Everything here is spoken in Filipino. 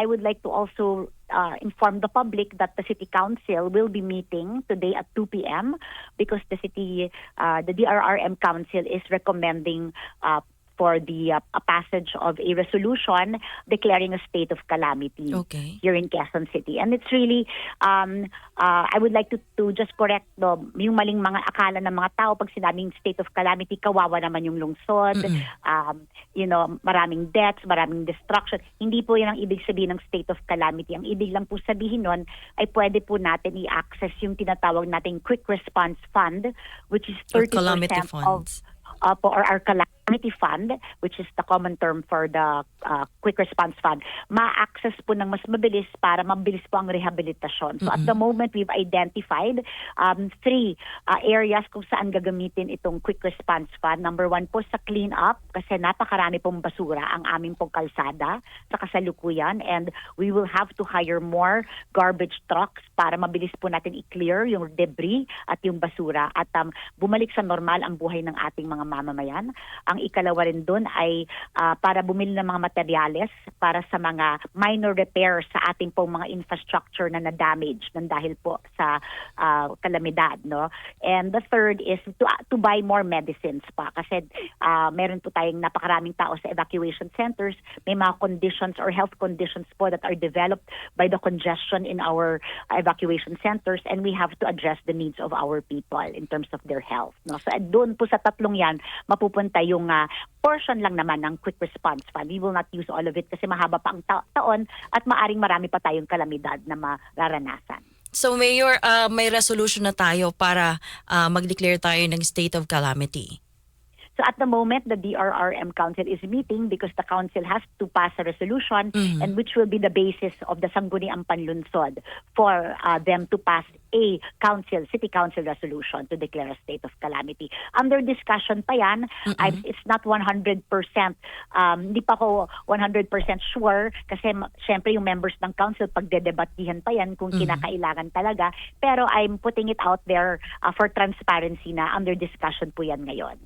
I would like to also uh, inform the public that the city council will be meeting today at 2 p.m. because the city, uh, the DRRM council is recommending uh, for the uh, passage of a resolution declaring a state of calamity Okay. here in Quezon City. And it's really, um, uh, I would like to, to just correct no, yung maling mga akala ng mga tao pag sinabing state of calamity, kawawa naman yung lungsod, Mm-mm. um, you know, maraming deaths, maraming destruction. Hindi po yan ang ibig sabihin ng state of calamity. Ang ibig lang po sabihin nun ay pwede po natin i-access yung tinatawag nating quick response fund which is Or 30% calamity of funds. Opo, or our calamity fund, which is the common term for the uh, quick response fund, ma-access po ng mas mabilis para mabilis po ang rehabilitasyon. So at the moment, we've identified um, three uh, areas kung saan gagamitin itong quick response fund. Number one po sa clean up, kasi napakarami pong basura ang aming pong kalsada sa kasalukuyan and we will have to hire more garbage trucks para mabilis po natin i-clear yung debris at yung basura at um, bumalik sa normal ang buhay ng ating mga mamamayan. Ang ikalawa rin doon ay ah, para bumili ng mga materyales para sa mga minor repairs sa ating pong mga infrastructure na na-damage ng dahil po sa ah, kalamidad. No? And the third is to, to buy more medicines pa kasi ah, meron po tayong napakaraming tao sa evacuation centers. May mga conditions or health conditions po that are developed by the congestion in our uh, evacuation centers and we have to address the needs of our people in terms of their health. No? So doon po sa tatlong yan, mapupunta yung ah, portion lang naman ng quick response fund. We will not use all of it kasi mahaba pa ang ta- taon at maaring marami pa tayong kalamidad na mararanasan. So Mayor, uh, may resolution na tayo para uh, mag-declare tayo ng state of calamity. So at the moment, the DRRM Council is meeting because the Council has to pass a resolution Mhm. and which will be the basis of the Sangguniang Panlunsod for uh, them to pass a council, city council resolution to declare a state of calamity. Under discussion pa yan, I- it's not 100%, um, hindi pa ako 100% sure kasi syempre yung members ng council pagdedebattihan pa yan kung Mhm. kinakailangan talaga. Pero I'm putting it out there uh, for transparency na under discussion po yan ngayon.